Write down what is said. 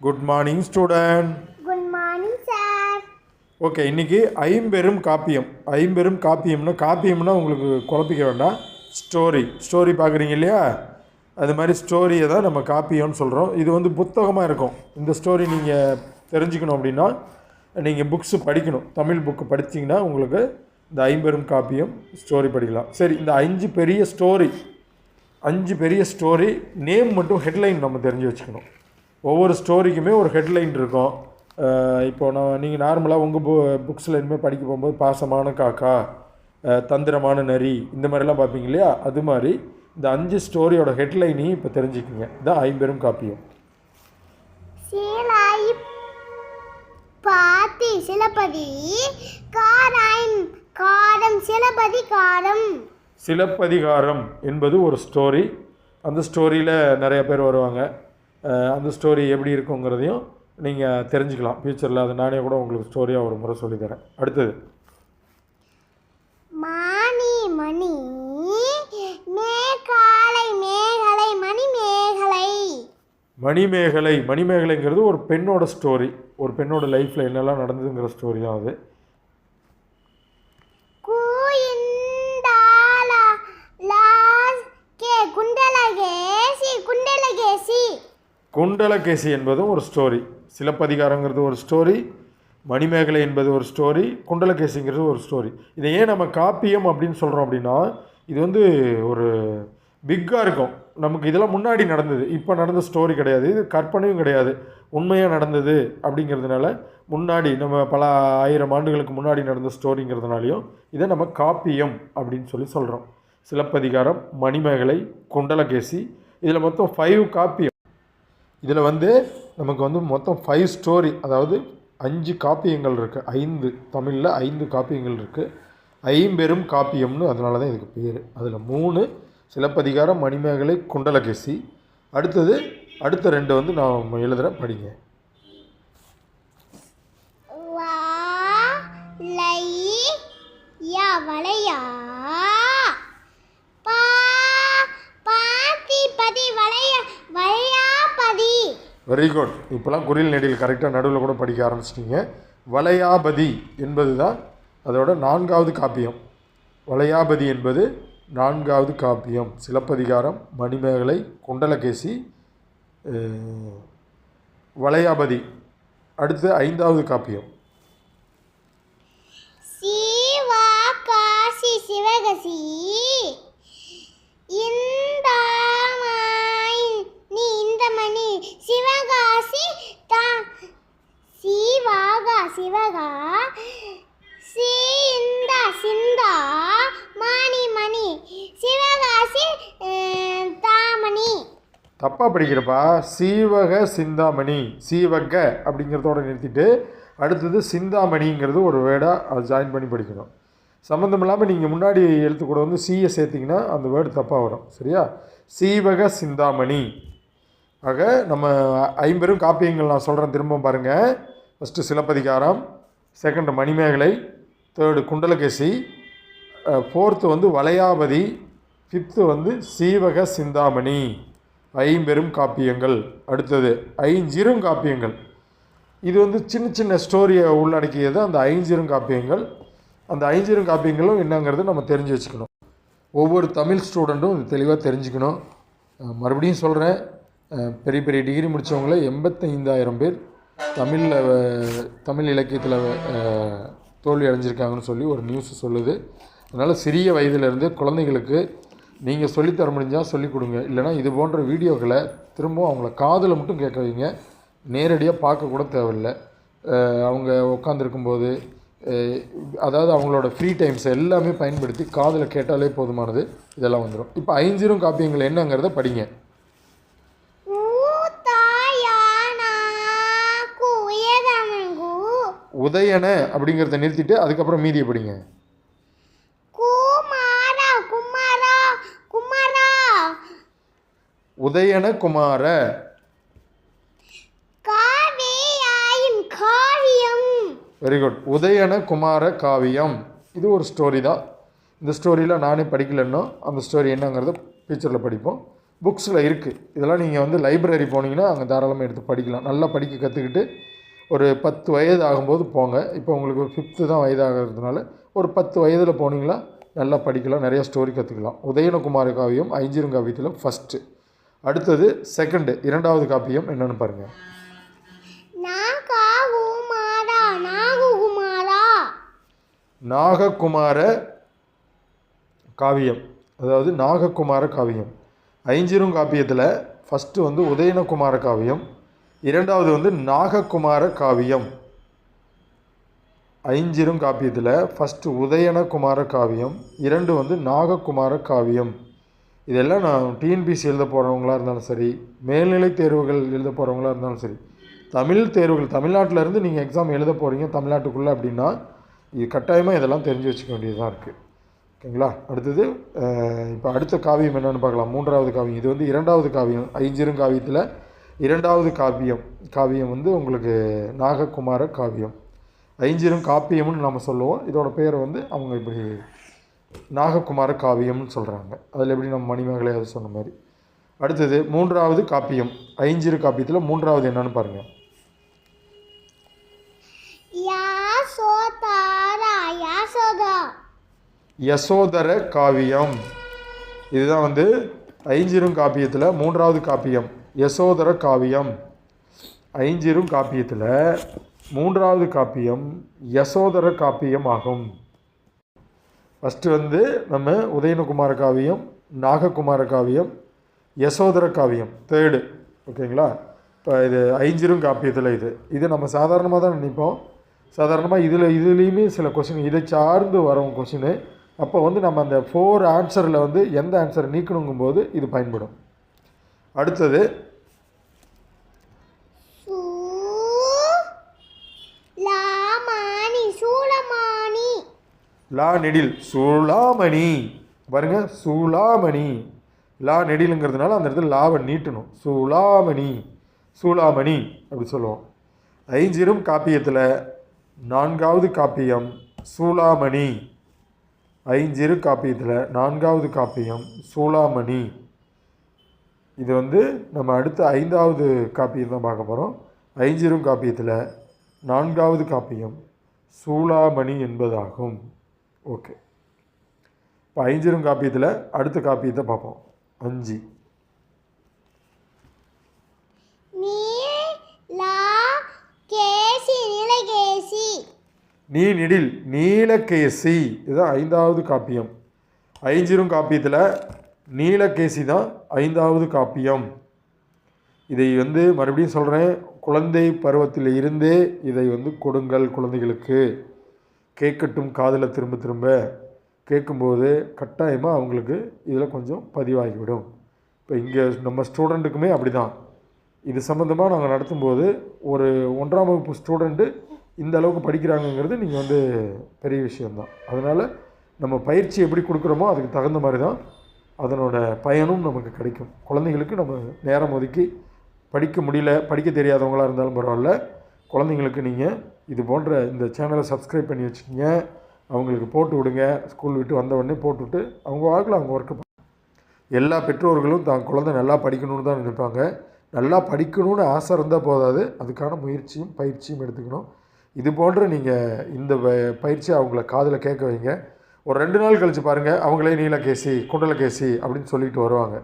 Good morning student good morning sir okay இன்றைக்கி ஐம்பெரும் காப்பியம். ஐம்பெரும் காப்பியம்னா காப்பியம்னா உங்களுக்கு குழப்பிக்க வேண்டாம். ஸ்டோரி ஸ்டோரி பார்க்குறீங்க இல்லையா? அது மாதிரி ஸ்டோரியை தான் நம்ம காப்பியம்னு சொல்கிறோம் இது வந்து புத்தகமாக இருக்கும். இந்த ஸ்டோரி நீங்கள் தெரிஞ்சுக்கணும் அப்படின்னா நீங்கள் புக்ஸு படிக்கணும். தமிழ் புக்கு படிச்சிங்கன்னா உங்களுக்கு இந்த ஐம்பெரும் காப்பியம் ஸ்டோரி படிக்கலாம். சரி இந்த அஞ்சு பெரிய ஸ்டோரி அஞ்சு பெரிய ஸ்டோரி நேம் மட்டும் ஹெட்லைன் நம்ம தெரிஞ்சு வச்சுக்கணும். ஒவ்வொரு ஸ்டோரிக்குமே ஒரு ஹெட்லைன் இருக்கும். இப்போ நான் நீங்கள் நார்மலாக உங்கள் பு புக்ஸில் இனிமேல் படிக்க போகும்போது பாசமான காக்கா தந்திரமான நரி இந்த மாதிரிலாம் பார்ப்பீங்க இல்லையா? அது மாதிரி இந்த அஞ்சு ஸ்டோரியோட ஹெட்லைனையும் இப்போ தெரிஞ்சுக்குங்க. இதான் ஐம்பெரும் காப்பியம். சீலாய் பாத்தி சிலப்பதி காராயின் காரம் சிலப்பதி காரம் சிலப்பதிகாரம் என்பது ஒரு ஸ்டோரி. அந்த ஸ்டோரியில் நிறைய பேர் வருவாங்க. அந்த ஸ்டோரி எப்படி இருக்குங்கிறதையும் நீங்கள் தெரிஞ்சுக்கலாம். ஃப்யூச்சரில் அது நானே கூட உங்களுக்கு ஸ்டோரியாக ஒரு முறை சொல்லித்தரேன் அடுத்தது. மானி மணி மேகாலை மேகலை மணி மேகலை மணிமேகலை மணிமேகலைங்கிறது ஒரு பெண்ணோட ஸ்டோரி ஒரு பெண்ணோட லைஃப்பில் என்னெல்லாம் நடந்ததுங்கிற ஸ்டோரி தான் அது கூயிண்டால லாஸ் கே குண்டலகேசி குண்டலகேசி குண்டலகேசி என்பதும் ஒரு ஸ்டோரி சிலப்பதிகாரங்கிறது ஒரு ஸ்டோரி மணிமேகலை என்பது ஒரு ஸ்டோரி குண்டலகேசிங்கிறது ஒரு ஸ்டோரி இதை ஏன் நம்ம காப்பியம் அப்படின்னு சொல்கிறோம் அப்படின்னா இது வந்து ஒரு பிக்காக இருக்கும். நமக்கு இதெல்லாம் முன்னாடி நடந்தது. இப்போ நடந்த ஸ்டோரி கிடையாது. இது கற்பனையும் கிடையாது. உண்மையாக நடந்தது அப்படிங்கிறதுனால முன்னாடி நம்ம பல ஆயிரம் ஆண்டுகளுக்கு முன்னாடி நடந்த ஸ்டோரிங்கிறதுனாலையும் இதை நம்ம காப்பியம் அப்படின்னு சொல்லி சொல்கிறோம் சிலப்பதிகாரம் மணிமேகலை குண்டலகேசி இதில் மொத்தம் ஃபைவ் காப்பியம். இதில் வந்து நமக்கு வந்து மொத்தம் ஃபைவ் ஸ்டோரி அதாவது அஞ்சு காப்பியங்கள் இருக்குது ஐந்து தமிழில் ஐந்து காப்பியங்கள் இருக்குது ஐம்பெரும் காப்பியம்னு அதனால தான் இதுக்கு பேர். அதில் மூணு சிலப்பதிகாரம் மணிமேகலை குண்டலகேசி. அடுத்தது அடுத்த ரெண்டு வந்து நான் எழுதுகிறேன் படிங்க. வளையா? பா பாத்தி பதி வளைய வளையா பதி வெரி குட் இப்போலாம் குரில் நெடில் கரெக்டாக நடுவில் கூட படிக்க ஆரம்பிச்சிட்டிங்க. வளையாபதி என்பது தான் அதோட நான்காவது காப்பியம். வளையாபதி என்பது நான்காவது காப்பியம். சிலப்பதிகாரம் மணிமேகலை குண்டலகேசி வளையாபதி அடுத்து ஐந்தாவது காப்பியம். சிவா காசி சிவகசி. இந்த நீ இந்த மணி. சிவகாசி தா சிவாகா சிவகா சிந்தா சிந்தா மணி மணி. சிவகாசி தாமணி. தப்பாக படிக்கிறப்பா சீவக சிந்தாமணி. சீவக அப்படிங்கிறதோட நிறுத்திட்டு அடுத்தது சிந்தாமணிங்கிறது ஒரு வேர்டாக அது ஜாயின் பண்ணி படிக்கணும். சம்மந்தம் இல்லாமல் நீங்கள் முன்னாடி எழுத்து கூட வந்து சீயை சேர்த்திங்கன்னா அந்த வேர்டு தப்பாக வரும். சரியா? சீவக சிந்தாமணி. ஆக நம்ம ஐம்பெரும் காப்பியங்கள் நான் சொல்கிறேன் திரும்ப பாருங்கள் first Silappathikaram second Manimekalai third Kundalakesi fourth வந்து வளையாபதி ஃபிஃப்த்து வந்து சீவக சிந்தாமணி. ஐம்பெரும் காப்பியங்கள். அடுத்தது ஐஞ்சிரும் காப்பியங்கள். இது வந்து சின்ன சின்ன ஸ்டோரியை உள்ளடக்கியது அந்த ஐஞ்சிரும் காப்பியங்கள். அந்த ஐஞ்சிரும் காப்பியங்களும் என்னங்கிறது நம்ம தெரிஞ்சு வச்சுக்கணும். ஒவ்வொரு தமிழ் ஸ்டூடெண்ட்டும் இது தெளிவாக தெரிஞ்சுக்கணும். மறுபடியும் சொல்கிறேன் பெரிய பெரிய டிகிரி முடித்தவங்கள எண்பத்தைந்தாயிரம் பேர் தமிழில் தமிழ் இலக்கியத்தில் தோல்வி அடைஞ்சிருக்காங்கன்னு சொல்லி ஒரு நியூஸ் சொல்லுது. அதனால் சிறிய வயதிலிருந்து குழந்தைகளுக்கு நீங்கள் சொல்லித்தர முடிஞ்சால் சொல்லிக் கொடுங்க. இல்லைனா இது போன்ற வீடியோக்களை திரும்பவும் அவங்கள காதில் மட்டும் கேட்க வைங்க. நேரடியாக பார்க்க கூட தேவையில்லை. அவங்க உட்காந்துருக்கும்போது அதாவது அவங்களோட ஃப்ரீ டைம்ஸ் எல்லாமே பயன்படுத்தி காதில் கேட்டாலே போதுமானது. இதெல்லாம் வந்துடும் இப்போ ஐஞ்சிரும் காப்பியங்கள் என்னங்கிறத படிங்க. உதயன அப்படிங்கிறத நிறுத்திட்டு அதுக்கப்புறம் மீதியை படிங்க. உதயன குமார வெரி குட் உதயன குமார காவியம். இது ஒரு ஸ்டோரி தான். இந்த ஸ்டோரியில் நானே படிக்கலைன்னோ அந்த ஸ்டோரி என்னங்கிறத ஃபியூச்சரில் படிப்போம். புக்ஸில் இருக்குது இதெல்லாம் நீங்கள் வந்து லைப்ரரி போனீங்கன்னா அங்கே தாராளமாக எடுத்து படிக்கலாம். நல்லா படிக்க கற்றுக்கிட்டு ஒரு பத்து வயது ஆகும்போது போங்க. இப்போ உங்களுக்கு ஃபிஃப்த்து தான் வயதாகிறதுனால ஒரு பத்து வயதில் போனீங்களா? நல்லா படிக்கலாம். நிறைய ஸ்டோரி கற்றுக்கலாம் உதயனகுமார காவியம் ஐஞ்சிருங்காவியத்தில் ஃபஸ்ட்டு அடுத்தது செகண்டு இரண்டாவது காப்பியம் என்னென்னு பாருங்கள் நாககுமார காவியம். அதாவது நாககுமார காவியம். ஐஞ்சிரும் காப்பியத்தில் ஃபஸ்ட்டு வந்து உதயனகுமார காவியம். இரண்டாவது வந்து நாககுமார காவியம். ஐஞ்சிரும் காப்பியத்தில் ஃபஸ்ட்டு உதயனகுமார காவியம் இரண்டு வந்து நாககுமார காவியம். இதெல்லாம் நான் டிஎன்பிசி எழுத போகிறவங்களா இருந்தாலும் சரி மேல்நிலை தேர்வுகள் எழுத போகிறவங்களா இருந்தாலும் சரி தமிழ் தேர்வுகள் தமிழ்நாட்டில் இருந்து நீங்கள் எக்ஸாம் எழுத போகிறீங்க தமிழ்நாட்டுக்குள்ளே அப்படின்னா இது கட்டாயமாக இதெல்லாம் தெரிஞ்சு வச்சுக்க வேண்டியதாக இருக்குது ஓகேங்களா? அடுத்தது இப்போ அடுத்த காவியம் என்னென்னு பார்க்கலாம். மூன்றாவது காவியம். இது வந்து இரண்டாவது காவியம். ஐஞ்சிரும் காவியத்தில் இரண்டாவது காவியம் காவியம் வந்து உங்களுக்கு நாககுமார காவியம். ஐஞ்சிரும் காப்பியம்னு நம்ம சொல்லுவோம். இதோட பேரை வந்து அவங்க இப்படி நாககுமார காவியம்னு சொல்கிறாங்க அதில் எப்படி நம்ம மணிமகளே அது சொன்ன மாதிரி. அடுத்தது மூன்றாவது காப்பியம். ஐஞ்சிறு காப்பியத்தில் மூன்றாவது என்னன்னு பாருங்கள் யாசோதாரா யாசோதா. யசோதர காவியம். இதுதான் வந்து ஐஞ்சிரும் காப்பியத்தில் மூன்றாவது காப்பியம். யசோதர காவியம். ஐஞ்சிரும் காப்பியத்தில் மூன்றாவது காப்பியம் யசோதர காப்பியம் ஆகும் ஃபஸ்ட்டு வந்து நம்ம உதயனகுமார காவியம் நாககுமார காவியம் யசோதர காவியம். தேர்டு ஓகேங்களா? இப்போ இது ஐஞ்சிரும் காப்பியத்தில் இது. இது நம்ம சாதாரணமாக தான் நினைப்போம். சாதாரணமாக இதில் இதுலேயுமே சில கொஷின் இதை சார்ந்து வரும் கொஷினு அப்போ வந்து நம்ம அந்த ஃபோர் ஆன்சரில் வந்து எந்த ஆன்சரை நீக்கணுங்கும்போது இது பயன்படும். அடுத்தது லா நெடில் சுழாமணி. பாருங்க சுழாமணி. லா நெடிலுங்கிறதுனால அந்த இடத்துல லாவை நீட்டணும். சுழாமணி. சூளாமணி அப்படி சொல்லுவோம். ஐஞ்சிரும் காப்பியத்தில் நான்காவது காப்பியம் சூளாமணி ஐஞ்சிறு காப்பியத்தில் நான்காவது காப்பியம் சூளாமணி இது வந்து நம்ம அடுத்த ஐந்தாவது காப்பியம் தான் பார்க்க போகிறோம் ஐஞ்சிரும் காப்பியத்தில் நான்காவது காப்பியம் சூளாமணி என்பதாகும். ஓகே. இப்போ ஐஞ்சிரும் காப்பியத்தில் அடுத்த காப்பியத்தை பார்ப்போம். அஞ்சு. நீ நெடில் நீலகேசி. இதுதான் ஐந்தாவது காப்பியம். ஐஞ்சிரும் காப்பியத்தில் நீலகேசி தான் ஐந்தாவது காப்பியம். இதை வந்து மறுபடியும் சொல்கிறேன் குழந்தை பருவத்தில் இருந்தே இதை வந்து கொடுங்கள் குழந்தைகளுக்கு. கேட்கட்டும் காதில் திரும்ப திரும்ப கேட்கும்போது கட்டாயமாக அவங்களுக்கு இதில் கொஞ்சம் பதிவாகிவிடும். இப்போ இங்கே நம்ம ஸ்டூடெண்ட்டுக்குமே அப்படி தான் இது சம்மந்தமாக நாங்கள் நடத்தும்போது ஒரு ஒன்றாம் வகுப்பு ஸ்டூடெண்ட்டு இந்த அளவுக்கு படிக்கிறாங்கங்கிறது நீங்கள் வந்து பெரிய விஷயந்தான் அதனால் நம்ம பயிற்சி எப்படி கொடுக்குறோமோ அதுக்கு தகுந்த மாதிரி தான் அதனோட பயனும் நமக்கு கிடைக்கும். குழந்தைங்களுக்கு நம்ம நேரம் ஒதுக்கி படிக்க முடியல படிக்க தெரியாதவங்களாக இருந்தாலும் பரவாயில்ல குழந்தைங்களுக்கு நீங்கள் இது போன்ற இந்த சேனலை சப்ஸ்கிரைப் பண்ணி வச்சுக்கிங்க. அவங்களுக்கு போட்டு விடுங்க. ஸ்கூல் விட்டு வந்த உடனே போட்டுவிட்டு அவங்க வாழ்க்கையில் அவங்க ஒர்க்கு எல்லா பெற்றோர்களும் தான் குழந்தை நல்லா படிக்கணும்னு தான் நினைப்பாங்க. நல்லா படிக்கணும்னு ஆசை இருந்தால் போதாது. அதுக்கான முயற்சியும் பயிற்சியும் எடுத்துக்கணும். இது போன்ற நீங்கள் இந்த ப- பயிற்சியை அவங்கள காதில் கேட்க வைங்க. ஒரு ரெண்டு நாள் கழித்து பாருங்கள் அவங்களே நீலகேசி குண்டலகேசி அப்படின்னு சொல்லிட்டு வருவாங்க.